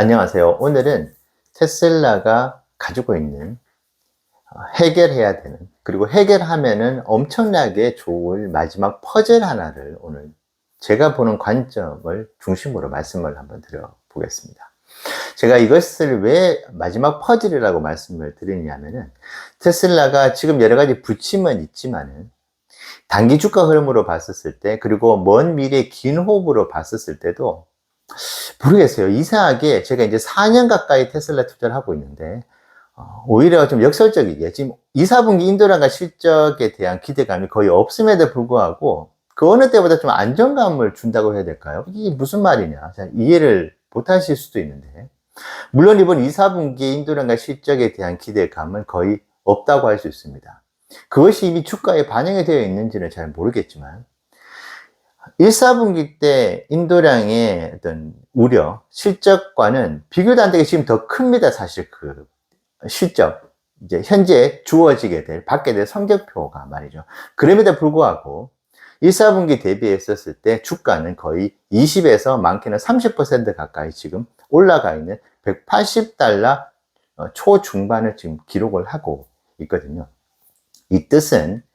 안녕하세요. 오늘은 테슬라가 가지고 있는 어, 해결해야 되는 그리고 해결하면은 엄청나게 좋을 마지막 퍼즐 하나를 오늘 제가 보는 관점을 중심으로 말씀을 한번 드려보겠습니다. 제가 이것을 왜 마지막 퍼즐이라고 말씀을 드리냐면은 테슬라가 지금 여러 가지 부침은 있지만은 단기 주가 흐름으로 봤었을 때 그리고 먼 미래 긴 호흡으로 봤었을 때도 모르겠어요. 이상하게 제가 이제 4년 가까이 테슬라 투자를 하고 있는데 어, 오히려 좀 역설적이게 지금 2, 4분기 인도라가 실적에 대한 기대감이 거의 없음에도 불구하고 그 어느 때보다 좀 안정감을 준다고 해야 될까요? 이게 무슨 말이냐? 잘 이해를 못 하실 수도 있는데 물론 이번 2, 4분기 인도량과 실적에 대한 기대감은 거의 없다고 할 수 있습니다. 그것이 이미 주가에 반영이 되어 있는지는 잘 모르겠지만 1, 4분기 때 인도량의 어떤 우려, 실적과는 비교도 안 되게 지금 더 큽니다. 사실 그 실적, 이제 현재 주어지게 될, 받게 될 성적표가 말이죠. 그럼에도 불구하고 1, 4분기 대비했었을 때 주가는 거의 20에서 많게는 30% 가까이 지금 올라가 있는 180달러 어, 초중반을 지금 기록을 하고 있거든요. 이 뜻은 아,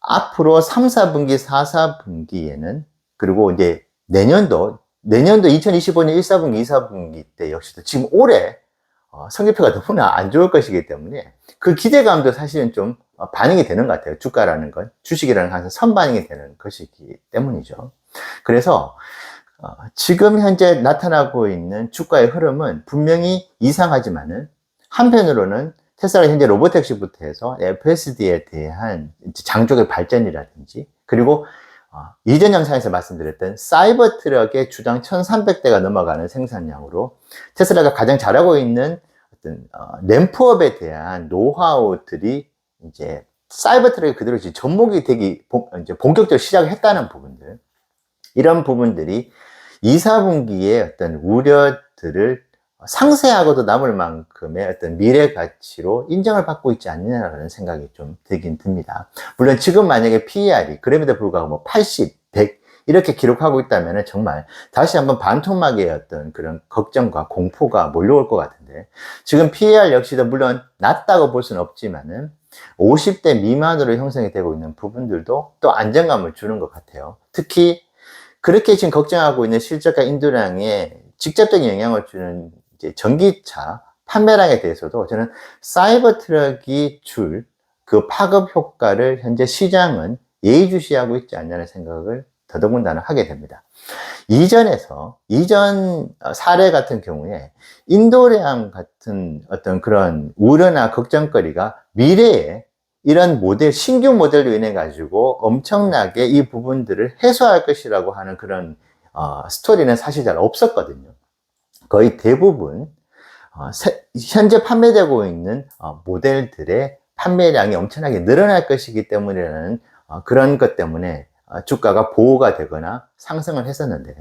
앞으로 3, 4분기, 4, 4분기에는 그리고 이제 내년도 내년도 2025년 1, 4분기, 2, 4분기 때 역시도 지금 올해 어, 성적표가 너무나 안 좋을 것이기 때문에 그 기대감도 사실은 좀 어, 반영이 되는 것 같아요. 주가라는 건 주식이라는 것은 선반영이 되는 것이기 때문이죠. 그래서 어, 지금 현재 나타나고 있는 주가의 흐름은 분명히 이상하지만은 한편으로는 테슬라 현재 로보택시부터 해서 FSD에 대한 장족의 발전이라든지 그리고 어, 이전 영상에서 말씀드렸던 사이버 트럭의 주당 1300대가 넘어가는 생산량으로 테슬라가 가장 잘하고 있는 어떤 어, 램프업에 대한 노하우들이 이제 사이버 트럭이 그대로 이제 접목이 되기 본, 이제 본격적으로 시작을 했다는 부분들. 이런 부분들이 2, 4분기에 어떤 우려들을 상세하고도 남을 만큼의 어떤 미래 가치로 인정을 받고 있지 않느냐라는 생각이 좀 들긴 듭니다. 물론 지금 만약에 PER이 그럼에도 불구하고 뭐 80, 100 이렇게 기록하고 있다면 정말 다시 한번 반토막의 어떤 그런 걱정과 공포가 몰려올 것 같은데 지금 PER 역시도 물론 낮다고 볼 수는 없지만은 50대 미만으로 형성이 되고 있는 부분들도 또 안정감을 주는 것 같아요. 특히 그렇게 지금 걱정하고 있는 실적과 인도량에 직접적인 영향을 주는 이제 전기차 판매량에 대해서도 저는 사이버 트럭이 줄 그 파급 효과를 현재 시장은 예의주시하고 있지 않냐는 생각을 더더군다나 하게 됩니다. 이전에서, 이전 사례 같은 경우에 인도량 같은 어떤 그런 우려나 걱정거리가 미래에 이런 모델, 신규 모델로 인해 가지고 엄청나게 이 부분들을 해소할 것이라고 하는 그런 어, 스토리는 사실 잘 없었거든요. 거의 대부분 어, 세, 현재 판매되고 있는 어, 모델들의 판매량이 엄청나게 늘어날 것이기 때문이라는 어, 그런 것 때문에 어, 주가가 보호가 되거나 상승을 했었는데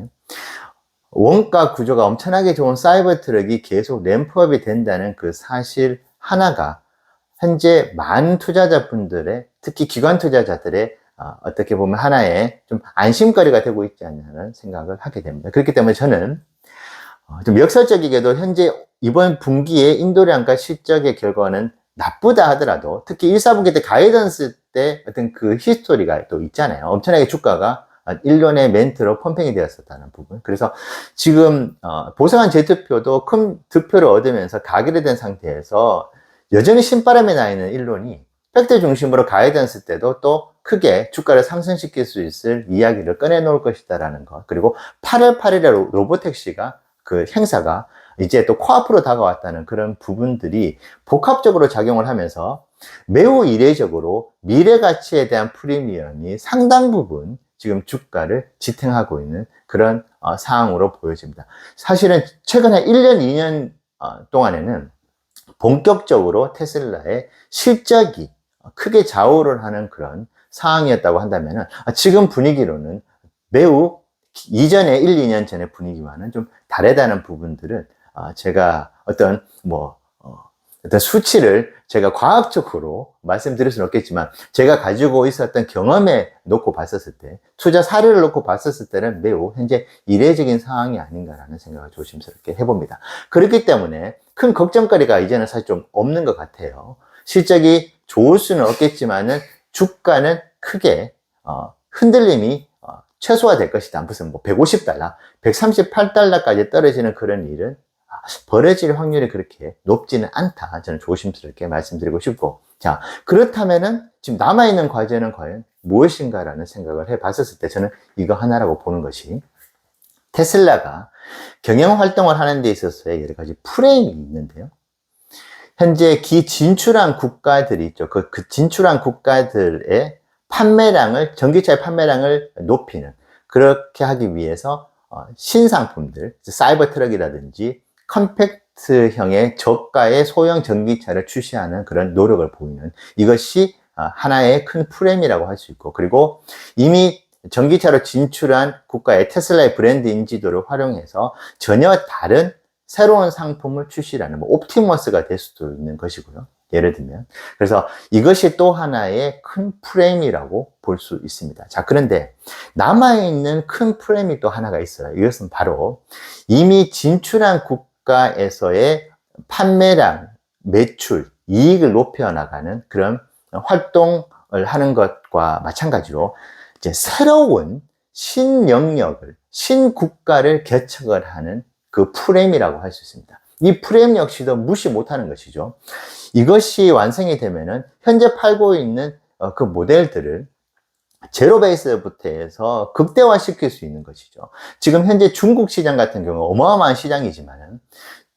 원가 구조가 엄청나게 좋은 사이버 트럭이 계속 램프업이 된다는 그 사실 하나가 현재 많은 투자자분들의 특히 기관 투자자들의 어, 어떻게 보면 하나의 좀 안심거리가 되고 있지 않냐는 생각을 하게 됩니다. 그렇기 때문에 저는 어, 좀 역설적이게도 현재 이번 분기에 인도량과 실적의 결과는 나쁘다 하더라도 특히 1, 4분기 때 가이던스 때 어떤 그 히스토리가 또 있잖아요. 엄청나게 주가가 일련의 멘트로 펌핑이 되었었다는 부분. 그래서 지금 어, 보상한 재투표도 큰 득표를 얻으면서 가결이 된 상태에서 여전히 신바람이 나 있는 일론이 팩트 중심으로 가이던스 때도 또 크게 주가를 상승시킬 수 있을 이야기를 꺼내 놓을 것이다라는 것. 그리고 8월 8일에 로보택시가 그 행사가 이제 또 코앞으로 다가왔다는 그런 부분들이 복합적으로 작용을 하면서 매우 이례적으로 미래 가치에 대한 프리미엄이 상당 부분 지금 주가를 지탱하고 있는 그런 어, 상황으로 보여집니다. 사실은 최근에 1년, 2년 어, 동안에는 본격적으로 테슬라의 실적이 크게 좌우를 하는 그런 상황이었다고 한다면 지금 분위기로는 매우 이전에 1, 2년 전의 분위기와는 좀 다르다는 부분들을 어, 제가 어떤 뭐 어, 어떤 수치를 제가 과학적으로 말씀드릴 수는 없겠지만 제가 가지고 있었던 경험에 놓고 봤었을 때 투자 사례를 놓고 봤었을 때는 매우 현재 이례적인 상황이 아닌가라는 생각을 조심스럽게 해봅니다. 그렇기 때문에 큰 걱정거리가 이제는 사실 좀 없는 것 같아요. 실적이 좋을 수는 없겠지만은 주가는 크게 어, 흔들림이 어, 최소화될 것이다. 무슨 뭐 150달러, 138달러까지 떨어지는 그런 일은 아, 벌어질 확률이 그렇게 높지는 않다. 저는 조심스럽게 말씀드리고 싶고. 자, 그렇다면은 지금 남아있는 과제는 과연 무엇인가라는 생각을 해 봤었을 때 저는 이거 하나라고 보는 것이 테슬라가 경영 활동을 하는 데 있어서의 여러 가지 프레임이 있는데요. 현재 기 진출한 국가들이 있죠. 그, 그 진출한 국가들의 판매량을, 전기차의 판매량을 높이는, 그렇게 하기 위해서 어, 신상품들, 사이버 트럭이라든지 컴팩트형의 저가의 소형 전기차를 출시하는 그런 노력을 보이는 이것이 어, 하나의 큰 프레임이라고 할 수 있고, 그리고 이미 전기차로 진출한 국가의 테슬라의 브랜드 인지도를 활용해서 전혀 다른 새로운 상품을 출시라는 뭐 옵티머스가 될 수도 있는 것이고요. 예를 들면. 그래서 이것이 또 하나의 큰 프레임이라고 볼 수 있습니다. 자, 그런데 남아있는 큰 프레임이 또 하나가 있어요. 이것은 바로 이미 진출한 국가에서의 판매량, 매출, 이익을 높여나가는 그런 활동을 하는 것과 마찬가지로 이제 새로운 신영역을, 신국가를 개척을 하는 그 프레임이라고 할 수 있습니다. 이 프레임 역시도 무시 못하는 것이죠. 이것이 완성이 되면은 현재 팔고 있는 어, 그 모델들을 제로 베이스부터 해서 극대화 시킬 수 있는 것이죠. 지금 현재 중국 시장 같은 경우 어마어마한 시장이지만은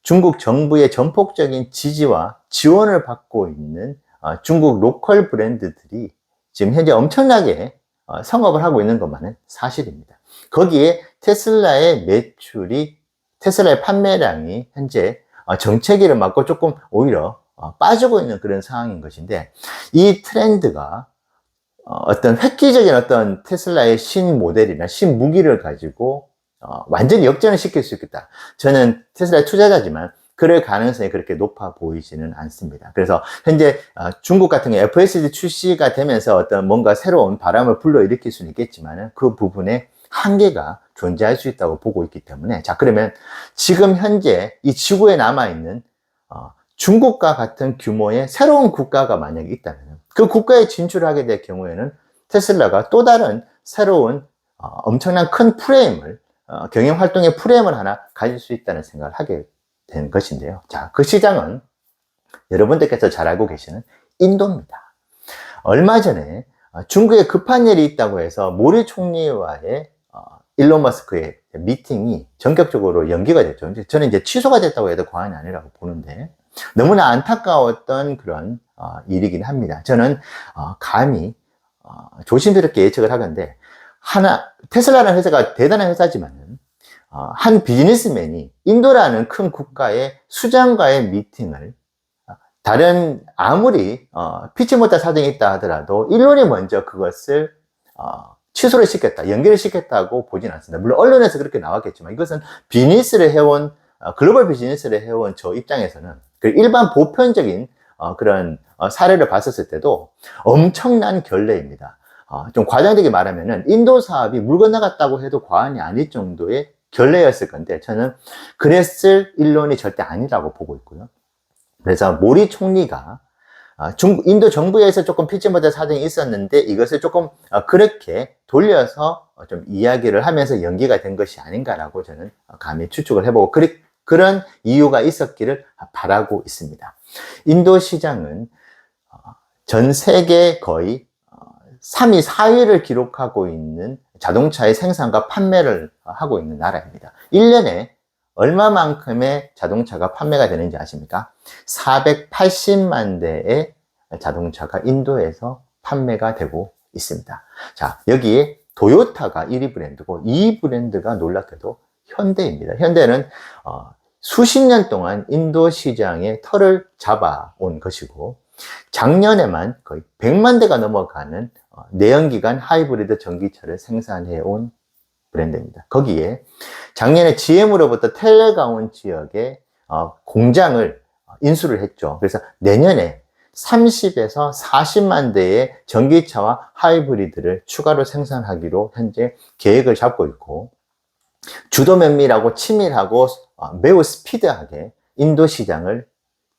중국 정부의 전폭적인 지지와 지원을 받고 있는 어, 중국 로컬 브랜드들이 지금 현재 엄청나게 어, 성업을 하고 있는 것만은 사실입니다. 거기에 테슬라의 매출이 테슬라의 판매량이 현재 어, 정체기를 맞고 조금 오히려 어, 빠지고 있는 그런 상황인 것인데 이 트렌드가 어, 어떤 획기적인 어떤 테슬라의 신 모델이나 신 무기를 가지고 완전히 역전을 시킬 수 있겠다. 저는 테슬라의 투자자지만 그럴 가능성이 그렇게 높아 보이지는 않습니다. 그래서 현재 중국 같은 경우 FSD 출시가 되면서 어떤 뭔가 새로운 바람을 불러일으킬 수는 있겠지만 그 부분에 한계가 존재할 수 있다고 보고 있기 때문에 자 그러면 지금 현재 이 지구에 남아 있는 어, 중국과 같은 규모의 새로운 국가가 만약에 있다면 그 국가에 진출하게 될 경우에는 테슬라가 또 다른 새로운 어, 엄청난 큰 프레임을 어, 경영 활동의 프레임을 하나 가질 수 있다는 생각을 하게 된 것인데요. 자, 그 시장은 여러분들께서 잘 알고 계시는 인도입니다. 얼마 전에 어, 중국에 급한 일이 있다고 해서 모리 총리와의 일론 머스크의 미팅이 전격적으로 연기가 됐죠. 저는 이제 취소가 됐다고 해도 과언이 아니라고 보는데 너무나 안타까웠던 그런 어, 일이긴 합니다. 저는 어, 감히 어, 조심스럽게 예측을 하건데 하나 테슬라라는 회사가 대단한 회사지만은 어, 한 비즈니스맨이 인도라는 큰 국가의 수장과의 미팅을 어, 다른 아무리 어, 피치 못할 사정이 있다 하더라도 일론이 먼저 그것을 어, 취소를 시켰다, 연기를 시켰다고 보진 않습니다. 물론 언론에서 그렇게 나왔겠지만 이것은 비즈니스를 해온 어, 글로벌 비즈니스를 해온 저 입장에서는 그 일반 보편적인 어, 그런 어, 사례를 봤었을 때도 엄청난 결례입니다. 좀 과장되게 말하면은 인도 사업이 물 건너갔다고 해도 과언이 아닐 정도의 결례였을 건데 저는 그랬을 일론이 절대 아니라고 보고 있고요. 그래서 모리 총리가 아, 중국, 인도 정부에서 조금 피치 못할 사정이 있었는데 이것을 조금 어, 그렇게 돌려서 어, 좀 이야기를 하면서 연기가 된 것이 아닌가라고 저는 감히 추측을 해보고 그리, 그런 이유가 있었기를 바라고 있습니다. 인도 시장은 어, 전 세계 거의 3위, 4위를 기록하고 있는 자동차의 생산과 판매를 하고 있는 나라입니다. 1년에 얼마만큼의 자동차가 판매가 되는지 아십니까? 480만 대의 자동차가 인도에서 판매가 되고 있습니다. 자, 여기에 도요타가 1위 브랜드고 2위 브랜드가 놀랍게도 현대입니다. 현대는 어, 수십 년 동안 인도 시장의 털을 잡아온 것이고 작년에만 거의 100만 대가 넘어가는 어, 내연기관 하이브리드 전기차를 생산해 온 브랜드입니다. 거기에 작년에 GM으로부터 텔레가온 지역에 어, 공장을 인수를 했죠. 그래서 내년에 30에서 40만 대의 전기차와 하이브리드를 추가로 생산하기로 현재 계획을 잡고 있고 주도 면밀하고 치밀하고 어, 매우 스피드하게 인도 시장을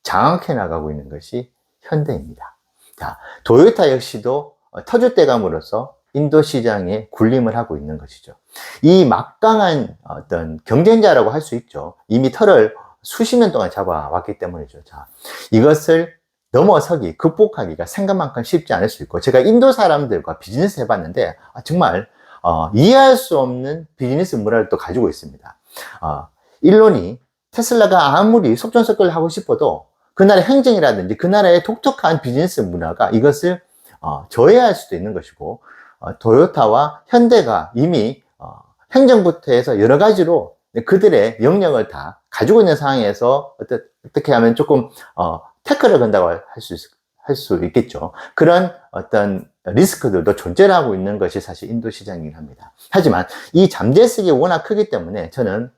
장악해 나가고 있는 것이 현대입니다. 자, 도요타 역시도 어, 터줏대감으로서 인도 시장에 군림을 하고 있는 것이죠. 이 막강한 어떤 경쟁자라고 할 수 있죠. 이미 털을 수십 년 동안 잡아왔기 때문이죠. 자, 이것을 넘어서기, 극복하기가 생각만큼 쉽지 않을 수 있고, 제가 인도 사람들과 비즈니스 해봤는데, 아, 정말, 어, 이해할 수 없는 비즈니스 문화를 또 가지고 있습니다. 어, 일론이 테슬라가 아무리 속전속결 하고 싶어도 그 나라의 행정이라든지 그 나라의 독특한 비즈니스 문화가 이것을 어, 저해할 수도 있는 것이고, 어, 도요타와 현대가 이미 어, 행정부터 해서 여러 가지로 그들의 영역을 다 가지고 있는 상황에서 어떻게 하면 조금 어, 태클을 건다고 할수할수 있겠죠. 그런 어떤 리스크들도 존재를 하고 있는 것이 사실 인도 시장이긴 합니다. 하지만 이 잠재성이 워낙 크기 때문에 저는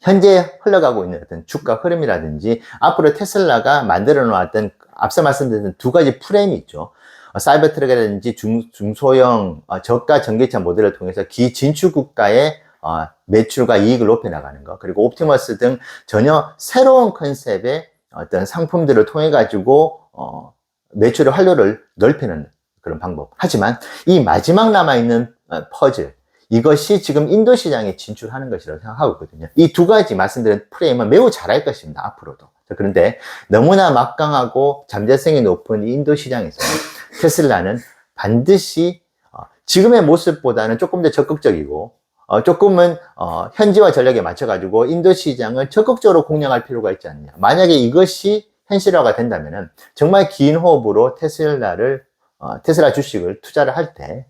현재 흘러가고 있는 어떤 주가 흐름이라든지 앞으로 테슬라가 만들어 놓았던 앞서 말씀드린 두 가지 프레임이 있죠. 어, 사이버 트럭이라든지 중, 중소형 어, 저가 전기차 모델을 통해서 기진출 국가의 어, 매출과 이익을 높여 나가는 것 그리고 옵티머스 등 전혀 새로운 컨셉의 어떤 상품들을 통해 가지고 어, 매출의 활로를 넓히는 그런 방법. 하지만 이 마지막 남아 있는 퍼즐 이것이 지금 인도 시장에 진출하는 것이라고 생각하고 있거든요. 이 두 가지 말씀드린 프레임은 매우 잘할 것입니다. 앞으로도. 자, 그런데 너무나 막강하고 잠재성이 높은 이 인도 시장에서 테슬라는 반드시 어, 지금의 모습보다는 조금 더 적극적이고 어, 조금은 어, 현지화 전략에 맞춰가지고 인도 시장을 적극적으로 공략할 필요가 있지 않냐. 만약에 이것이 현실화가 된다면 정말 긴 호흡으로 테슬라를 어, 테슬라 주식을 투자를 할때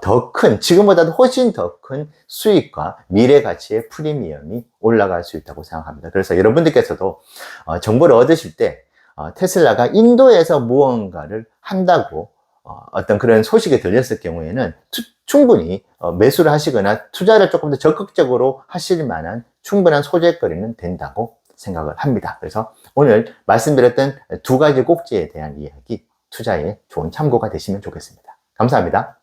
더 큰, 지금보다도 훨씬 더 큰 수익과 미래 가치의 프리미엄이 올라갈 수 있다고 생각합니다. 그래서 여러분들께서도 어, 정보를 얻으실 때 어, 테슬라가 인도에서 무언가를 한다고 어, 어떤 그런 소식이 들렸을 경우에는 투, 충분히 어, 매수를 하시거나 투자를 조금 더 적극적으로 하실 만한 충분한 소재거리는 된다고 생각을 합니다. 그래서 오늘 말씀드렸던 두 가지 꼭지에 대한 이야기 투자에 좋은 참고가 되시면 좋겠습니다. 감사합니다.